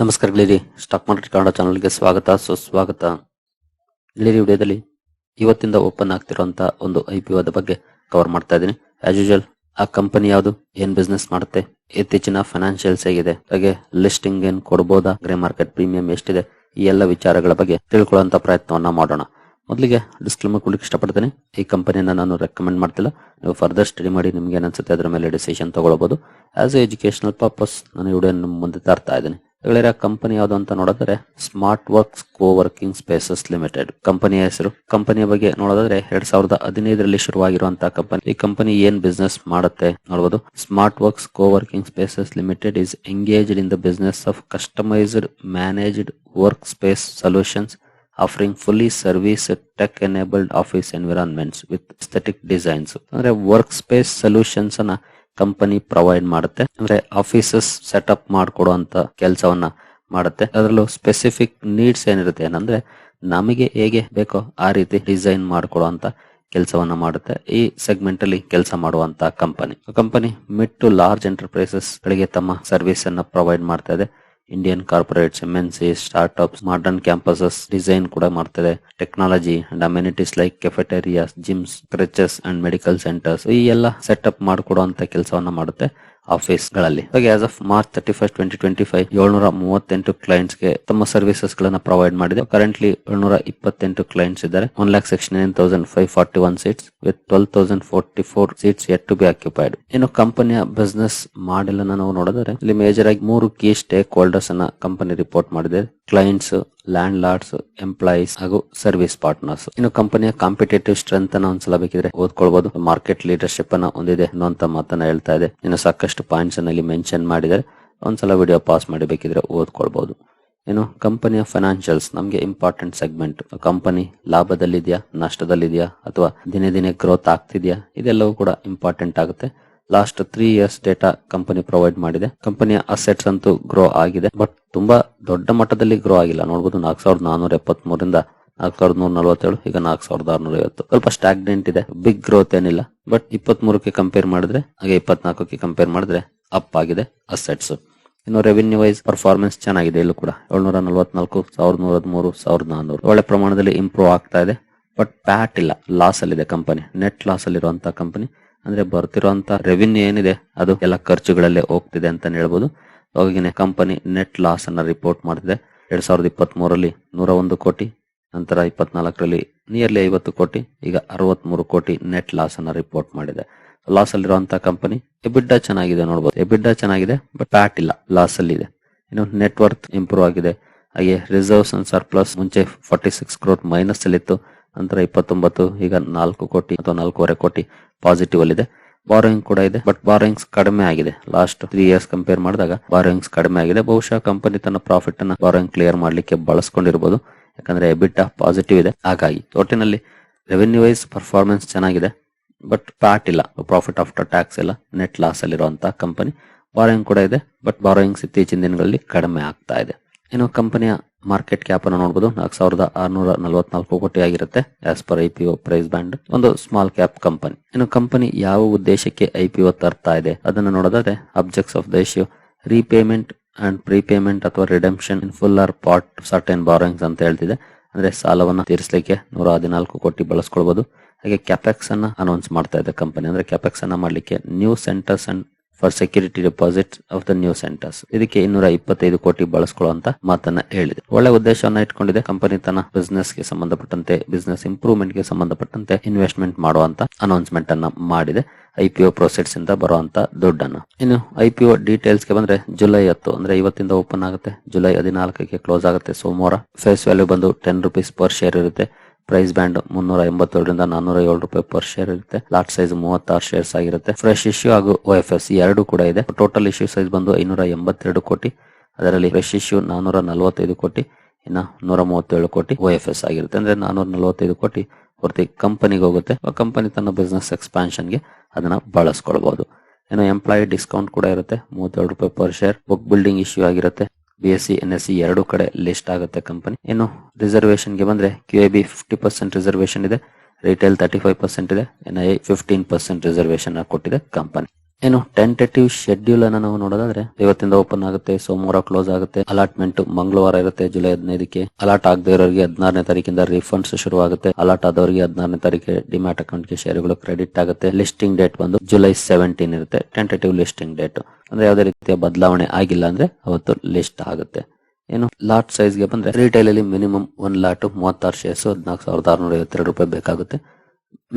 ನಮಸ್ಕಾರ ಗೆಳೆಯರಿ, stock market Kannada ಚಾನಲ್ಗೆ ಸ್ವಾಗತ, ಸುಸ್ವಾಗತ. ಗೆಳೆಯರಿ, ವಿಡಿಯೋದಲ್ಲಿ ಇವತ್ತಿಂದ ಓಪನ್ ಆಗ್ತಿರುವಂತಹ ಒಂದು ಐ ಪಿ ಒದ ಬಗ್ಗೆ ಕವರ್ ಮಾಡ್ತಾ ಇದ್ದೀನಿ. ಆಸ್ ಯೂಶಲ್ ಆ ಕಂಪನಿ ಯಾವುದು, ಏನ್ ಬಿಸ್ನೆಸ್ ಮಾಡುತ್ತೆ, ಇತ್ತೀಚಿನ ಫೈನಾನ್ಷಿಯಲ್ಸ್ ಹೇಗಿದೆ, ಹಾಗೆ ಲಿಸ್ಟಿಂಗ್ ಏನ್ ಕೊಡಬಹುದಾ ಗ್ರೇ ಮಾರ್ಕೆಟ್ ಪ್ರೀಮಿಯಂ ಎಷ್ಟಿದೆ, ಈ ಎಲ್ಲ ವಿಚಾರಗಳ ಬಗ್ಗೆ ತಿಳ್ಕೊಳ್ಳುವಂತ ಪ್ರಯತ್ನವನ್ನ ಮಾಡೋಣ. ಮೊದಲಿಗೆ ಡಿಸ್ಕ್ಲೇಮರ್ ಕೊಡ್ಲಿಕ್ಕೆ ಇಷ್ಟಪಡ್ತೇನೆ. ಈ ಕಂಪನಿಯನ್ನ ನಾನು ರೆಕಮೆಂಡ್ ಮಾಡ್ತಿಲ್ಲ. ನೀವು ಫರ್ದರ್ ಸ್ಟಡಿ ಮಾಡಿ, ನಿಮ್ಗೆ ಏನ್ ಅದರ ಮೇಲೆ ಡಿಸಿಷನ್ ತಗೊಳ್ಬಹುದು ಆಸ್ ಎ ಎಜುಕೇಶನಲ್ ಪರ್ಪಸ್ ನಾನು ವಿಡಿಯೋ ಮುಂದೆ ತರ್ತಾ ಇದ್ದೀನಿ. ಗೆಳೆಯರ ಕಂಪನಿ ಯಾವ್ದು ಅಂತ ನೋಡಿದ್ರೆ smart works co working spaces limited. ಕಂಪನಿಯ ಹೆಸರು. ಕಂಪನಿಯ ಬಗ್ಗೆ ನೋಡೋದಾದ್ರೆ ಎರಡ್ ಸಾವಿರದ ಹದಿನೈದರಲ್ಲಿ ಶುರುವಾಗಿರುವಂತಹ ಕಂಪನಿ. ಈ ಕಂಪನಿ ಏನ್ ಬಿಸ್ನೆಸ್ ಮಾಡುತ್ತೆ ನೋಡಬಹುದು smart works co working spaces limited is engaged in the business of customized managed work space solutions offering fully service tech enabled office environments with aesthetic designs ಅಂದ್ರೆ ವರ್ಕ್ ಸ್ಪೇಸ್ ಸೊಲ್ಯೂಷನ್ಸ್ ಅನ್ನ company provide ಮಾಡುತ್ತೆ. ಅಂದ್ರೆ offices setup ಮಾಡಿಕೊಡುವಂತ ಕೆಲಸವನ್ನ ಮಾಡುತ್ತೆ. ಅದರಲ್ಲೂ specific needs ಏನಿರುತ್ತೆ ಏನಂದ್ರೆ ನಮಗೆ ಹೇಗೆ ಬೇಕೋ ಆ ರೀತಿ ಡಿಸೈನ್ ಮಾಡಿಕೊಡುವಂತ ಕೆಲಸವನ್ನ ಮಾಡುತ್ತೆ. ಈ ಸೆಗ್ಮೆಂಟ್ ಅಲ್ಲಿ ಕೆಲಸ ಮಾಡುವಂತ company company mid to large enterprises ಗಳಿಗೆ ತಮ್ಮ ಸರ್ವಿಸ್ ಅನ್ನ ಪ್ರೊವೈಡ್ ಮಾಡ್ತಾ ಇದೆ. Indian corporates M N C startups modern campuses design ಕೂಡ ಮಾಡ್ತಾರೆ technology and amenities like cafeterias gyms creches and medical centres ಈ ಎಲ್ಲ ಸೆಟಪ್ ಮಾಡಿಕೊಡುವಂತ ಕೆಲಸವನ್ನ ಮಾಡುತ್ತೆ. ಆಫೀಸ್ಗಳಲ್ಲಿ ಹಾಗೆ as of March thirty first twenty twenty five ಏಳ್ನೂರ ಮೂವತ್ತೆಂಟು ಕ್ಲೈಂಟ್ಸ್ಗೆ ತಮ್ಮ ಸರ್ವಿಸಸ್ ಗಳನ್ನ ಪ್ರೊವೈಡ್ ಮಾಡಿದೆ. ಕರೆಂಟ್ಲಿ ಏಳ್ನೂರ ಇಪ್ಪತ್ತೆಂಟು ಕ್ಲೈಂಟ್ಸ್ ಇದ್ದಾರೆ. One lakh sixty nine thousand five forty one seats with twelve thousand forty four seats yet to be occupied ಇನ್ನು ಕಂಪನಿಯ ಬಿಸ್ನೆಸ್ ಮಾಡೆಲ್ ಅನ್ನ ನಾವು ನೋಡಿದ್ರೆ, ಇಲ್ಲಿ ಮೇಜರ್ ಆಗಿ ಮೂರು ಕೀ ಸ್ಟೇಕ್ ಹೋಲ್ಡರ್ಸ್ ಅನ್ನ ಕಂಪನಿ ರಿಪೋರ್ಟ್ ಮಾಡಿದೆ. ಕ್ಲೈಂಟ್ಸ್ ಲ್ಯಾಂಡ್ ಲಾರ್ಡ್ಸ್ ಎಂಪ್ಲಾಯೀಸ್ ಹಾಗೂ ಸರ್ವಿಸ್ ಪಾರ್ಟ್ನರ್ಸ್ ಇನ್ನು ಕಂಪನಿಯ ಕಾಂಪಿಟೇಟಿವ್ ಸ್ಟ್ರೆಂತ್ ಅನ್ನ ಒಂದ್ಸಲ ಬೇಕಿದ್ರೆ ಓದ್ಕೊಳ್ಬಹುದು ಮಾರ್ಕೆಟ್ ಲೀಡರ್ಶಿಪ್ ಅನ್ನ ಹೊಂದಿದೆ ಅನ್ನುವಂತ ಮಾತನ್ನ ಹೇಳ್ತಾ ಇದೆ. ಇನ್ನು ಸಾಕಷ್ಟು ಪಾಯಿಂಟ್ಸ್ ಅಲ್ಲಿ ಮೆನ್ಷನ್ ಮಾಡಿದರೆ ಒಂದ್ಸಲ ವಿಡಿಯೋ ಪಾಸ್ ಮಾಡಿ ಬೇಕಿದ್ರೆ ಓದ್ಕೊಳ್ಬಹುದು ಏನು ಕಂಪನಿಯ ಫೈನಾನ್ಷಿಯಲ್ಸ್ ನಮಗೆ ಇಂಪಾರ್ಟೆಂಟ್ ಸೆಗ್ಮೆಂಟ್ ಕಂಪನಿ ಲಾಭದಲ್ಲಿದೆಯಾ, ನಷ್ಟದಲ್ಲಿದೆಯಾ, ಅಥವಾ ದಿನೇ ದಿನೇ ಗ್ರೋತ್ ಆಗ್ತಿದೆಯಾ, ಇದೆಲ್ಲವೂ ಕೂಡ ಇಂಪಾರ್ಟೆಂಟ್ ಆಗುತ್ತೆ. Last three years data company provide ಮಾಡಿದೆ. ಕಂಪನಿಯ ಅಸೆಟ್ಸ್ ಅಂತೂ ಗ್ರೋ ಆಗಿದೆ. ಬಟ್ ತುಂಬಾ ದೊಡ್ಡ ಮಟ್ಟದಲ್ಲಿ ಗ್ರೋ ಆಗಿಲ್ಲ. ನೋಡಬಹುದು ನಾಲ್ಕು ಸಾವಿರದ ನಾನೂರ ಎಪ್ಪತ್ತ್ ಮೂರಿಂದ ನಾಲ್ಕು ಸಾವಿರದ ನೂರ ನಲವತ್ತೇಳು ಈಗ ನಾಲ್ಕು ಸಾವಿರದ ಆರ್ನೂರ ಐವತ್ತು ಸ್ವಲ್ಪ ಸ್ಟಾಗ್ನೆಂಟ್ ಇದೆ. ಬಿಗ್ ಗ್ರೋತ್ ಏನಿಲ್ಲ. ಬಟ್ ಇಪ್ಪತ್ತ್ ಮೂರಕ್ಕೆ ಕಂಪೇರ್ ಮಾಡಿದ್ರೆ, ಹಾಗೆ ಇಪ್ಪತ್ನಾಲ್ಕಕ್ಕೆ ಕಂಪೇರ್ ಮಾಡಿದ್ರೆ ಅಪ್ ಆಗಿದೆ ಅಸೆಟ್ಸ್ ಇನ್ನು ರೆವಿನ್ಯೂ ವೈಸ್ ಪರ್ಫಾರ್ಮೆನ್ಸ್ ಚೆನ್ನಾಗಿದೆ ಇಲ್ಲೂ ಕೂಡ. ಏಳ್ನೂರ ನಲವತ್ನಾಲ್ಕು, ಸಾವಿರದ ನೂರ ಹದಿಮೂರು ಸಾವಿರದ ನಾನ್ನೂರು ಒಳ್ಳೆ ಪ್ರಮಾಣದಲ್ಲಿ ಇಂಪ್ರೂವ್ ಆಗ್ತಾ ಇದೆ. ಬಟ್ ಪ್ಯಾಟ್ ಇಲ್ಲ. ಲಾಸ್ ಅಲ್ಲಿದೆ ಕಂಪನಿ ನೆಟ್ ಲಾಸ್ ಅಲ್ಲಿರುವಂತಹ ಕಂಪನಿ ಅಂದ್ರೆ ಬರ್ತಿರುವಂತ ರೆವಿನ್ಯೂ ಏನಿದೆ, ಅದು ಎಲ್ಲ ಖರ್ಚುಗಳಲ್ಲೇ ಹೋಗ್ತಿದೆ ಅಂತ ಹೇಳ್ಬೋದು. ಅವಾಗಿನ ಕಂಪನಿ ನೆಟ್ ಲಾಸ್ ಅನ್ನ ರಿಪೋರ್ಟ್ ಮಾಡಿದೆ ಎರಡ್ ಸಾವಿರದ ಇಪ್ಪತ್ತ್ ಮೂರಲ್ಲಿ ನೂರ ಒಂದು ಕೋಟಿ, ನಂತರ ಇಪ್ಪತ್ನಾಲ್ಕರಲ್ಲಿ ನಿಯರ್ಲಿ ಐವತ್ತು ಕೋಟಿ, ಈಗ ಅರವತ್ಮೂರು ಕೋಟಿ ನೆಟ್ ಲಾಸ್ ಅನ್ನ ರಿಪೋರ್ಟ್ ಮಾಡಿದೆ. ಲಾಸ್ ಅಲ್ಲಿರುವಂತಹ ಕಂಪನಿ ಎಬಿಡ್ಡ ಚೆನ್ನಾಗಿದೆ ನೋಡಬಹುದು ಎಬಿಡ್ಡ ಚೆನ್ನಾಗಿದೆ ಬಟ್ ಪ್ಯಾಟ್ ಇಲ್ಲ ಲಾಸ್ ಅಲ್ಲಿ ಇದೆ. ಇನ್ನು ನೆಟ್ವರ್ತ್ ಇಂಪ್ರೂವ್ ಆಗಿದೆ. ಹಾಗೆ ರಿಸರ್ವ್ಸ್ ಅಂಡ್ ಸರ್ಪ್ಲಸ್ ಮುಂಚೆ ಫಾರ್ಟಿ ಸಿಕ್ಸ್ ಕ್ರೋಡ್ ಮೈನಸ್ ಅಲ್ಲಿತ್ತು. ನಂತರ ಇಪ್ಪತ್ತೊಂಬತ್ತು, ಈಗ ನಾಲ್ಕು ಕೋಟಿ ಅಥವಾ ನಾಲ್ಕೂವರೆ ಕೋಟಿ ಪಾಸಿಟಿವ್ ಅಲ್ಲಿದೆ. ಬಾರೋಯಿಂಗ್ ಕೂಡ ಇದೆ ಬಟ್ ಬಾರೋಯಿಂಗ್ಸ್ ಕಡಿಮೆ ಆಗಿದೆ. ಲಾಸ್ಟ್ ತ್ರೀ ಇಯರ್ಸ್ ಕಂಪೇರ್ ಮಾಡಿದಾಗ ಬಾರೋಯಿಂಗ್ಸ್ ಕಡಿಮೆ ಆಗಿದೆ. ಬಹುಶಃ ಕಂಪನಿ ತನ್ನ ಪ್ರಾಫಿಟ್ ಅನ್ನ ಬಾರೋಯಿಂಗ್ ಕ್ಲಿಯರ್ ಮಾಡ್ಲಿಕ್ಕೆ ಬಳಸ್ಕೊಂಡಿರಬಹುದು ಯಾಕಂದ್ರೆ ಎಬಿಟ್ ಪಾಸಿಟಿವ್ ಇದೆ. ಹಾಗಾಗಿ ಒಟ್ಟಿನಲ್ಲಿ ರೆವೆನ್ಯೂ ವೈಸ್ ಪರ್ಫಾರ್ಮೆನ್ಸ್ ಚೆನ್ನಾಗಿದೆ ಬಟ್ ಪ್ಯಾಟ್ ಇಲ್ಲ. ಪ್ರಾಫಿಟ್ ಆಫ್ಟರ್ ಟ್ಯಾಕ್ಸ್ ಇಲ್ಲ ನೆಟ್ ಲಾಸ್ ಅಲ್ಲಿರುವಂತಹ ಕಂಪನಿ ಬಾರೋಯಿಂಗ್ ಕೂಡ ಇದೆ ಬಟ್ ಬಾರೋಯಿಂಗ್ಸ್ ಇತ್ತೀಚಿನ ದಿನಗಳಲ್ಲಿ ಕಡಿಮೆ ಆಗ್ತಾ ಇದೆ. ಇನ್ನು ಕಂಪನಿಯ ಮಾರ್ಕೆಟ್ ಕ್ಯಾಪ್ ಅನ್ನು ನೋಡಬಹುದು ನಾಲ್ಕು ಸಾವಿರದ ಆರ್ನೂರ ನಲವತ್ನಾಲ್ಕು ಕೋಟಿ ಆಗಿರುತ್ತೆ as per I price band ಒಂದು ಸ್ಮಾಲ್ ಕ್ಯಾಪ್ ಕಂಪನಿ ಇನ್ನು ಕಂಪನಿ ಯಾವ ಉದ್ದೇಶಕ್ಕೆ ಐ ತರ್ತಾ ಇದೆ, ಅದನ್ನು ನೋಡೋದಾದ್ರೆ objects of the issue repayment and prepayment ಅಥವಾ redemption in full or part certain borrowings ಅಂತ ಹೇಳ್ತಿದೆ. ಅಂದ್ರೆ ಸಾಲವನ್ನ ತೀರಿಸಲಿಕ್ಕೆ ನೂರ ಹದಿನಾಲ್ಕು ಕೋಟಿ ಬಳಸ್ಕೊಳ್ಬಹುದು ಹಾಗೆ ಕ್ಯಾಪೆಕ್ಸ್ ಅನ್ನ ಅನೌನ್ಸ್ ಮಾಡ್ತಾ ಇದೆ ಕಂಪನಿ ಅಂದ್ರೆ ಕ್ಯಾಪೆಕ್ಸ್ ಅನ್ನ ಮಾಡ್ಲಿಕ್ಕೆ new centres and for security deposit of the new centres ಇದಕ್ಕೆ ಇನ್ನೂರ ಇಪ್ಪತ್ತೈದು ಕೋಟಿ ಬಳಸ್ಕೊಳ್ಳುವಂತ ಮಾತನ್ನ ಹೇಳಿದೆ. ಒಳ್ಳೆ ಉದ್ದೇಶವನ್ನ ಇಟ್ಕೊಂಡಿದೆ. ಕಂಪನಿ ತನ್ನ ಬಿಸ್ನೆಸ್ಗೆ ಸಂಬಂಧಪಟ್ಟಂತೆ ಬಿಸ್ನೆಸ್ ಇಂಪ್ರೂವ್ಮೆಂಟ್ಗೆ ಸಂಬಂಧಪಟ್ಟಂತೆ ಇನ್ವೆಸ್ಟ್ಮೆಂಟ್ ಮಾಡುವಂತ ಅನೌನ್ಸ್ಮೆಂಟ್ ಅನ್ನ ಮಾಡಿದೆ. ಐ ಪಿ ಒ ಪ್ರೊಸೆಟ್ಸ್ ಇಂದ ಬರುವಂತ ದುಡ್ಡನ್ನು. ಇನ್ನು ಐಪಿಒ ಡೀಟೇಲ್ಸ್ಗೆ ಬಂದ್ರೆ ಜುಲೈ ಹತ್ತು, ಅಂದ್ರೆ ಇವತ್ತಿಂದ ಓಪನ್ ಆಗುತ್ತೆ. ಜುಲೈ ಹದಿನಾಲ್ಕಕ್ಕೆ ಕ್ಲೋಸ್ ಆಗುತ್ತೆ ಸೋಮವಾರ. ಫೇಸ್ ವ್ಯಾಲ್ಯೂ ಬಂದು ಟೆನ್ ರುಪೀಸ್ ಪರ್ ಶೇರ್ ಇರುತ್ತೆ. ಪ್ರೈಸ್ ಬ್ಯಾಂಡ್ ಮುನ್ನೂರ ಎಂಬತ್ತೇಳರಿಂದ ನಾನೂರ ಏಳು ರೂಪಾಯಿ ಪರ್ ಶೇರ್ ಇರುತ್ತೆ. ಲಾಟ್ ಸೈಜ್ ಮೂವತ್ತಾರು ಶೇರ್ಸ್ ಆಗಿರುತ್ತೆ. ಫ್ರೆಶ್ ಇಶ್ಯೂ ಹಾಗೂ ಓ ಎಫ್ ಎಸ್ ಎರಡು ಕೂಡ ಇದೆ. ಟೋಟಲ್ ಇಶ್ಯೂ ಸೈಜ್ ಬಂದು ಐನೂರ ಎಂಬತ್ತೆರಡು ಕೋಟಿ. ಅದರಲ್ಲಿ ಫ್ರೆಶ್ ಇಶ್ಯೂ ನಾನೂರ ನಲವತ್ತೈದು ಕೋಟಿ. ಇನ್ನ ನೂರ ಮೂವತ್ತೇಳು ಕೋಟಿ ಓ ಎಫ್ ಎಸ್ ಆಗಿರುತ್ತೆ. ಅಂದ್ರೆ ನಾನೂರ ನಲವತ್ತೈದು ಕೋಟಿ ಪೂರ್ತಿ ಕಂಪನಿಗೆ ಹೋಗುತ್ತೆ. ಕಂಪನಿ ತನ್ನ ಬಿಸ್ನೆಸ್ ಎಕ್ಸ್ಪಾನ್ಷನ್ಗೆ ಅದನ್ನ ಬಳಸ್ಕೊಳ್ಬಹುದು ಇನ್ನು ಎಂಪ್ಲಾಯಿ ಡಿಸ್ಕೌಂಟ್ ಕೂಡ ಇರುತ್ತೆ. ಮೂವತ್ತೇಳು ರೂಪಾಯಿ per share book building issue ಆಗಿರುತ್ತೆ. B S C N S C ಎರಡು ಕಡೆ ಲಿಸ್ಟ್ ಆಗುತ್ತೆ ಕಂಪನಿ ಇನ್ನು ರಿಸರ್ವೇಶನ್ಗೆ ಬಂದ್ರೆ Q A B fifty percent reservation ಇದೆ. ರಿಟೇಲ್ ತರ್ಟಿ ಫೈವ್ ಪರ್ಸೆಂಟ್ ಇದೆ N I fifteen percent reservation ಕೊಟ್ಟಿದೆ ಕಂಪನಿ ಏನು ಟೆಂಟೇಟಿವ್ ಶೆಡ್ಯೂಲ್ ಅನ್ನ ನಾವು ನೋಡೋದಾದ್ರೆ, ಇವತ್ತಿಂದ ಓಪನ್ ಆಗುತ್ತೆ, ಸೋಮವಾರ ಕ್ಲೋಸ್ ಆಗುತ್ತೆ ಅಲಾಟ್ಮೆಂಟ್ ಮಂಗಳವಾರ ಇರುತ್ತೆ ಜುಲೈ ಹದಿನೈದಕ್ಕೆ. ಅಲಾಟ್ ಆಗದೆ ಇರೋರಿಗೆ ಹದಿನಾರನೇ ತಾರೀಕಿಂದ ರಿಫಂಡ್ಸ್ ಶುರು ಆಗುತ್ತೆ ಅಲಾಟ್ ಆದವರಿಗೆ ಹದಿನಾರನೇ ತಾರೀಕಿಗೆ ಡಿಮ್ಯಾಟ್ ಅಕೌಂಟ್ಗೆ ಶೇರ್ಗಳು ಕ್ರೆಡಿಟ್ ಆಗುತ್ತೆ. ಲಿಸ್ಟಿಂಗ್ ಡೇಟ್ ಬಂದು ಜುಲೈ ಸೆವೆಂಟೀನ್ ಇರುತ್ತೆ. ಟೆಂಟೇಟಿವ್ ಲಿಸ್ಟಿಂಗ್ ಡೇಟ್ ಅಂದ್ರೆ ಯಾವುದೇ ರೀತಿಯ ಬದಲಾವಣೆ ಆಗಿಲ್ಲ ಅಂದ್ರೆ ಅವತ್ತು ಲಿಸ್ಟ್ ಆಗುತ್ತೆ. ಏನು ಲಾಟ್ ಸೈಜ್ಗೆ ಬಂದ್ರೆ ರಿಟೈಲ್ ಅಲ್ಲಿ ಮಿನಿಮಮ್ ಒಂದ್ ಲಾಟ್ ಮೂವತ್ತಾರು ಶೇರ್ಸ್ ಹದಿನಾಲ್ಕು ಸಾವಿರದ ಆರುನೂರ ಐವತ್ತೆರಡು ರೂಪಾಯಿ ಬೇಕಾಗುತ್ತೆ.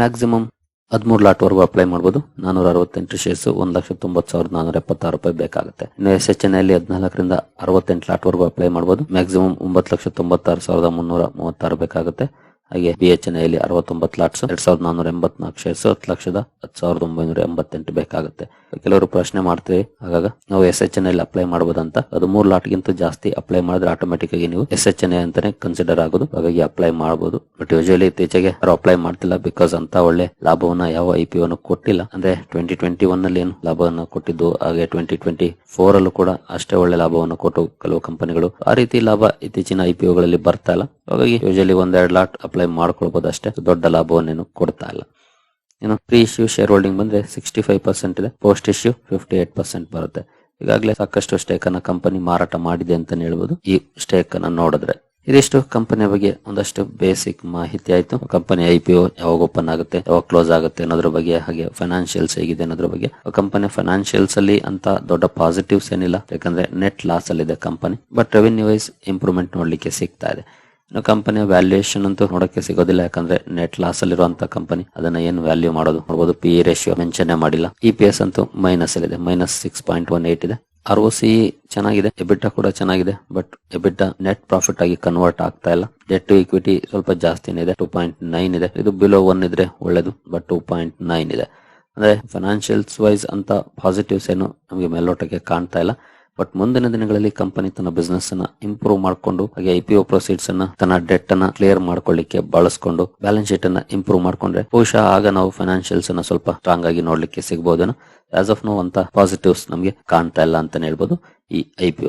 ಮ್ಯಾಕ್ಸಿಮಮ್ ಹದಿಮೂರು ಲಾಟ್ ವರೆಗೂ ಅಪ್ಲೈ ಮಾಡಬಹುದು ನಾನೂರ ಅರವತ್ತೆಂಟು ಶೇರ್ಸ್ ಒಂದು ಲಕ್ಷ ತೊಂಬತ್ತು ಸಾವಿರದ ನಾನೂರ ಎಪ್ಪತ್ತಾರು ರೂಪಾಯಿ ಬೇಕಾಗುತ್ತೆ. ಇನ್ನು ಎಸ್ ಎಚ್ ಎನ್ ಅಲ್ಲಿ ಹದಿನಾಲ್ಕರಿಂದ ಅರವತ್ತೆಂಟು ಲಾಟ್ ವರೆಗೂ ಅಪ್ಲೈ ಮಾಡಬಹುದು ಮ್ಯಾಕ್ಸಿಮಮ್ ಒಂಬತ್ತು ಲಕ್ಷ ತೊಂಬತ್ತಾರು ಸಾವಿರದ ಮುನ್ನೂರ ಮೂವತ್ತಾರು ಬೇಕಾಗುತ್ತೆ. ಹಾಗೆ ಬಿ ಎಚ್ ಎನ್ ಐಲಿ ಅರವತ್ತೊಂಬತ್ತು ಲಾಟ್ಸ್ ಎರಡ್ ಸಾವಿರದ ನಾನೂರ ಎಂಬತ್ನಾಲ್ಕು ಶೇರ್ಸ್ ಹತ್ತು ಲಕ್ಷದ ಹತ್ತು ಸಾವಿರದ ಒಂಬೈನೂರ ಎಂಬತ್ತೆಂಟು ಬೇಕಾಗುತ್ತೆ. ಕೆಲವರು ಪ್ರಶ್ನೆ ಮಾಡ್ತೀವಿ ಆಗಾಗ ನಾವು ಎಸ್ ಎಚ್ ಎನ್ ಐಲಿ ಅಪ್ಲೈ ಮಾಡಬಹುದಂತ ಅದು ಮೂರು ಲಾಟ್ಗಿಂತ ಜಾಸ್ತಿ ಅಪ್ಲೈ ಮಾಡಿದ್ರೆ ಆಟೋಮೆಟಿಕ್ ಆಗಿ ನೀವು ಎಸ್ ಎಚ್ ಎನ್ ಐ ಅಂತಾನೆ ಕನ್ಸಿಡರ್ ಆಗೋದು, ಹಾಗಾಗಿ ಅಪ್ಲೈ ಮಾಡಬಹುದು ಬಟ್ ಯೂಶಲಿ ಇತ್ತೀಚೆಗೆ ಯಾರು ಅಪ್ಲೈ ಮಾಡ್ತಿಲ್ಲ ಬಿಕಾಸ್ ಅಂತ ಒಳ್ಳೆ ಲಾಭವನ್ನ ಯಾವ ಐ ಪಿ ಕೊಟ್ಟಿಲ್ಲ. ಅಂದ್ರೆ ಟ್ವೆಂಟಿ ಟ್ವೆಂಟಿ ಒನ್ ಅಲ್ಲಿ ಏನು ಲಾಭವನ್ನು ಕೊಟ್ಟಿದ್ದು, ಹಾಗೆ ಟ್ವೆಂಟಿ ಟ್ವೆಂಟಿ ಫೋರ್ ಅಲ್ಲೂ ಕೂಡ ಅಷ್ಟೇ ಒಳ್ಳೆ ಲಾಭವನ್ನು ಕೊಟ್ಟು ಕೆಲವು ಕಂಪನಿಗಳು ಆ ರೀತಿ ಲಾಭ ಇತ್ತೀಚಿನ ಐ ಪಿ ಗಳಲ್ಲಿ ಬರ್ತಾ ಇಲ್ಲ. ಹಾಗಾಗಿ ಯೂಶಲಿ ಒಂದೆರಡು ಲಾಟ್ ಅಪ್ಲೈ ಮಾಡ್ಕೊಳ್ಬಹುದು ಅಷ್ಟೇ. ದೊಡ್ಡ ಲಾಭವನ್ನೇನು ಕೊಡ್ತಾ ಇಲ್ಲ. ಇನ್ನು ಪ್ರೀ ಇಶ್ಯೂ ಶೇರ್ ಹೋಲ್ಡಿಂಗ್ ಬಂದ್ರೆ ಸಿಕ್ಸ್ಟಿ ಫೈವ್ ಪರ್ಸೆಂಟ್ ಇದೆ. Post issue fifty eight percent ಬರುತ್ತೆ. ಈಗಾಗಲೇ ಸಾಕಷ್ಟು ಸ್ಟೇಕ್ ಅನ್ನ ಕಂಪನಿ ಮಾರಾಟ ಮಾಡಿದೆ ಅಂತಾನೆ ಹೇಳ್ಬೋದು. ಈ ಸ್ಟೇಕ್ ಅನ್ನ ನೋಡಿದ್ರೆ. ಇದಿಷ್ಟು ಕಂಪನಿಯ ಬಗ್ಗೆ ಒಂದಷ್ಟು ಬೇಸಿಕ್ ಮಾಹಿತಿ ಆಯ್ತು. ಕಂಪನಿ ಐ ಪಿ ಯಾವಾಗ ಓಪನ್ ಆಗುತ್ತೆ, ಯಾವಾಗ ಕ್ಲೋಸ್ ಆಗುತ್ತೆ ಅನ್ನೋದ್ರ ಬಗ್ಗೆ, ಹಾಗೆ ಫೈನಾನ್ಷಿಯಲ್ಸ್ ಹೇಗಿದೆ ಅನ್ನೋದ್ರ ಬಗ್ಗೆ. ಕಂಪನಿ ಫೈನಾನ್ಷಿಯಲ್ಸ್ ಅಲ್ಲಿ ಅಂತ ದೊಡ್ಡ ಪಾಸಿಟಿವ್ಸ್ ಏನಿಲ್ಲ. ಯಾಕಂದ್ರೆ ನೆಟ್ ಲಾಸ್ ಅಲ್ಲಿ ಇದೆ company but revenue wise improvement ನೋಡ್ಲಿಕ್ಕೆ ಸಿಗ್ತಾ ಇದೆ. ಕಂಪನಿಯ ವ್ಯಾಲ್ಯೂಯೇಷನ್ ಅಂತೂ ನೋಡಕ್ಕೆ ಸಿಗೋದಿಲ್ಲ, ಯಾಕಂದ್ರೆ ನೆಟ್ ಲಾಸ್ ಅಲ್ಲಿರುವಂತ ಕಂಪನಿ ಅದನ್ನ ಏನು ವ್ಯಾಲ್ಯೂ ಮಾಡೋದು? ನೋಡಬಹುದು ಪಿ ರೇಷಿಯೋ ಮೆನ್ಷನ್ ಮಾಡಿಲ್ಲ. ಇ ಪಿ ಎಸ್ ಅಂತೂ ಮೈನಸ್ ಇದೆ minus six point one eight ಇದೆ. ಆರ್ ಒ ಸಿ ಚೆನ್ನಾಗಿದೆ ಎಬಿಟ್ಟ ಕೂಡ ಚೆನ್ನಾಗಿದೆ ಬಟ್ ಎಬಿಟ್ಟ ನೆಟ್ ಪ್ರಾಫಿಟ್ ಆಗಿ ಕನ್ವರ್ಟ್ ಆಗ್ತಾ ಇಲ್ಲ. ಡೆಟ್ ಟು ಇಕ್ವಿಟಿ ಸ್ವಲ್ಪ ಜಾಸ್ತಿನೇ ಇದೆ ಟೂ ಪಾಯಿಂಟ್ ನೈನ್ ಇದೆ. ಇದು ಬಿಲೋ ಒನ್ ಇದ್ರೆ ಒಳ್ಳೇದು ಬಟ್ ಟೂ ಪಾಯಿಂಟ್ ನೈನ್ ಇದೆ. ಅಂದ್ರೆ ಫೈನಾನ್ಷಿಯಲ್ಸ್ ವೈಸ್ ಅಂತ ಪಾಸಿಟಿವ್ಸ್ ಏನು ನಮಗೆ ಮೇಲ್ನೋಟಕ್ಕೆ ಕಾಣ್ತಾ ಇಲ್ಲ. ಬಟ್ ಮುಂದಿನ ದಿನಗಳಲ್ಲಿ ಕಂಪನಿ ತನ್ನ ಬಿಸ್ನೆಸ್ ಅನ್ನ ಇಂಪ್ರೂವ್ ಮಾಡಿಕೊಂಡು, ಹಾಗೆ ಐ ಪಿ ಅನ್ನ ತನ್ನ ಡೆಟ್ ಅನ್ನ ಕ್ಲಿಯರ್ ಮಾಡ್ಕೊಳ್ಳಿಕ್ಕೆ ಬಳಸ್ಕೊಂಡು ಬ್ಯಾಲೆನ್ಸ್ ಶೀಟ್ ಅನ್ನ ಇಂಪ್ರೂವ್ ಮಾಡ್ಕೊಂಡ್ರೆ ಬಹುಶಃ ಆಗ ನಾವು ಫೈನಾನ್ಷಿಯಲ್ಸ್ ಅನ್ನ ಸ್ವಲ್ಪ ಸ್ಟ್ರಾಂಗ್ ಆಗಿ ನೋಡ್ಲಿಕ್ಕೆ ಸಿಗಬಹುದು ಆಸ್ ಆಫ್ ನೋ ಅಂತ ಪಾಸಿಟಿವ್ಸ್ ನಮಗೆ ಕಾಣ್ತಾ ಇಲ್ಲ ಅಂತಾನೆ ಹೇಳ್ಬೋದು ಈ ಐ ಪಿ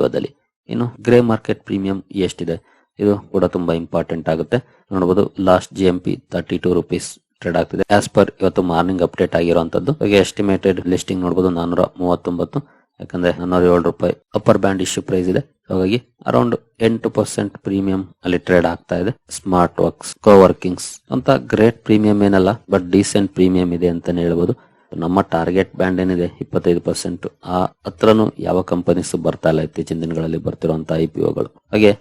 ಇನ್ನು ಗ್ರೇ ಮಾರ್ಕೆಟ್ ಪ್ರೀಮಿಯಂ ಎಷ್ಟಿದೆ? ಇದು ಕೂಡ ತುಂಬಾ ಇಂಪಾರ್ಟೆಂಟ್ ಆಗುತ್ತೆ. ನೋಡಬಹುದು last G M P thirty two rupees trade ಆಗ್ತಿದೆ. ಆಸ್ ಪರ್ ಇವತ್ತು ಮಾರ್ನಿಂಗ್ ಅಪ್ಡೇಟ್ ಆಗಿರುವಂತದ್ದು, ಹಾಗೆ ಎಸ್ಟಿಮೇಟೆಡ್ ಲಿಸ್ಟಿಂಗ್ ನೋಡಬಹುದು ನಾನೂರ ಮೂವತ್ತೊಂಬತ್ತು. ಯಾಕಂದ್ರೆ ಹನ್ನೂರ ಏಳು ರೂಪಾಯಿ ಅಪ್ಪರ್ ಬ್ಯಾಂಡ್ ಇಶ್ಯೂ ಪ್ರೈಸ್ ಇದೆ. ಹಾಗಾಗಿ ಅರೌಂಡ್ ಎಂಟು ಪರ್ಸೆಂಟ್ ಪ್ರೀಮಿಯಂ ಅಲ್ಲಿ ಟ್ರೇಡ್ ಆಗ್ತಾ ಇದೆ. ಸ್ಮಾರ್ಟ್ ವರ್ಕ್ಸ್ ಕೋ ವರ್ಕಿಂಗ್ಸ್ ಅಂತ ಗ್ರೇಟ್ ಪ್ರೀಮಿಯಂ ಏನಲ್ಲ ಬಟ್ ಡೀಸೆಂಟ್ ಪ್ರೀಮಿಯಂ ಇದೆ ಅಂತಾನೆ ಹೇಳ್ಬೋದು. ನಮ್ಮ ಟಾರ್ಗೆಟ್ ಬ್ಯಾಂಡ್ ಏನಿದೆ, ಇಪ್ಪತ್ತೈದು ಪರ್ಸೆಂಟ್ ಆ ಹತ್ರನು ಯಾವ ಕಂಪನೀಸ್ ಬರ್ತಾ ಇಲ್ಲ ಇತ್ತೀಚಿನ ದಿನಗಳಲ್ಲಿ ಬರ್ತಿರುವಂತ ಐ ಪಿ ಒಗಳು ಹಾಗೆ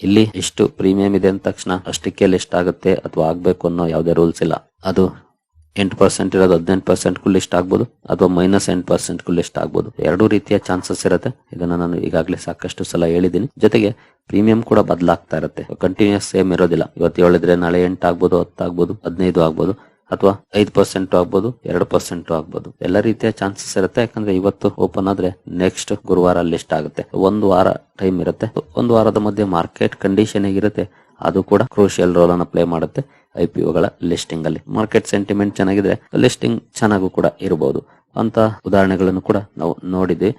ಇಲ್ಲಿ ಎಷ್ಟು ಪ್ರೀಮಿಯಂ ಇದೆ ಅಂದ ತಕ್ಷಣ ಅಷ್ಟಕ್ಕೆ ಲಿಸ್ಟ್ ಆಗುತ್ತೆ ಅಥವಾ ಆಗ್ಬೇಕು ಅನ್ನೋ ಯಾವುದೇ ರೂಲ್ಸ್ ಇಲ್ಲ. ಅದು ಎಂಟು ಪರ್ಸೆಂಟ್ ಇರೋದು ಹದಿನೆಂಟು ಪರ್ಸೆಂಟ್ ಲಿಸ್ಟ್ ಆಗ್ಬೋದು, ಅಥವಾ ಮೈನಸ್ ಎಂಟು ಪರ್ಸೆಂಟ್ ಲಿಸ್ಟ್ ಆಗ್ಬೋದು. ಎರಡು ರೀತಿಯ ಚಾನ್ಸಸ್ ಇರುತ್ತೆ. ಇದನ್ನ ನಾನು ಈಗಾಗಲೇ ಸಾಕಷ್ಟು ಸಲ ಹೇಳಿದ್ದೀನಿ. ಜೊತೆಗೆ ಪ್ರೀಮಿಯಂ ಕೂಡ ಬದಲಾಗ್ತಾ ಇರುತ್ತೆ. ಕಂಟಿನ್ಯೂಸ್ ಸೇಮ್ ಇರೋದಿಲ್ಲ. ಇವತ್ತು ಹೇಳಿದ್ರೆ ನಾಳೆ ಎಂಟು ಆಗ್ಬೋದು ಹತ್ತು ಆಗ್ಬೋದು ಹದಿನೈದು ಆಗ್ಬೋದು, ಅಥವಾ ಐದು ಪರ್ಸೆಂಟ್ ಆಗ್ಬೋದು, ಎರಡು ಪರ್ಸೆಂಟ್ ಆಗ್ಬೋದು. ಎಲ್ಲ ರೀತಿಯ ಚಾನ್ಸಸ್ ಇರುತ್ತೆ. ಯಾಕಂದ್ರೆ ಇವತ್ತು ಓಪನ್ ಆದ್ರೆ ನೆಕ್ಸ್ಟ್ ಗುರುವಾರ ಲಿಸ್ಟ್ ಆಗುತ್ತೆ. ಒಂದು ವಾರ ಟೈಮ್ ಇರುತ್ತೆ. ಒಂದು ವಾರದ ಮಧ್ಯೆ ಮಾರ್ಕೆಟ್ ಕಂಡೀಷನ್ ಹೇಗಿರುತ್ತೆ, ಅದು ಕೂಡ ಕ್ರೂಷಿಯಲ್ ರೋಲ್ ಅನ್ನು ಪ್ಲೇ ಮಾಡುತ್ತೆ. ಐ ಪಿ ಲಿಸ್ಟಿಂಗ್ ಅಲ್ಲಿ ಮಾರ್ಕೆಟ್ ಸೆಂಟಿಮೆಂಟ್ ಚೆನ್ನಾಗಿದ್ರೆ ಲಿಸ್ಟಿಂಗ್ ಚೆನ್ನಾಗೂ ಕೂಡ ಇರಬಹುದು ಅಂತ ಉದಾಹರಣೆಗಳನ್ನು ಕೂಡ ನಾವು ನೋಡಿದ್ವಿ.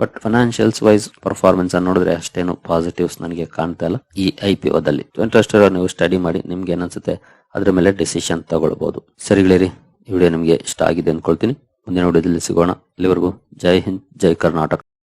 ಬಟ್ ಫೈನಾನ್ಷಿಯಲ್ಸ್ ವೈಸ್ ಪರ್ಫಾರ್ಮೆನ್ಸ್ ಅನ್ನು ನೋಡಿದ್ರೆ ಅಷ್ಟೇನು ಪಾಸಿಟಿವ್ಸ್ ನನಗೆ ಕಾಣ್ತಾ ಇಲ್ಲ. ಈ ಐ ಪಿ ಒದಲ್ಲಿ. ಇಂಟ್ರೆಸ್ಟ್ ನೀವು ಸ್ಟಡಿ ಮಾಡಿ ನಿಮ್ಗೆ ಏನನ್ಸುತ್ತೆ ಅದ್ರ ಮೇಲೆ ಡಿಸಿಷನ್ ತಗೊಳ್ಬಹುದು ಸರಿಗಳಿರಿ ಈ ವಿಡಿಯೋ ನಿಮಗೆ ಇಷ್ಟ ಆಗಿದೆ ಅನ್ಕೊಳ್ತೀನಿ. ಮುಂದಿನ ವಿಡಿಯೋದಲ್ಲಿ ಸಿಗೋಣ. ಇಲ್ಲಿವರೆಗೂ ಜೈ ಹಿಂದ್, ಜೈ ಕರ್ನಾಟಕ.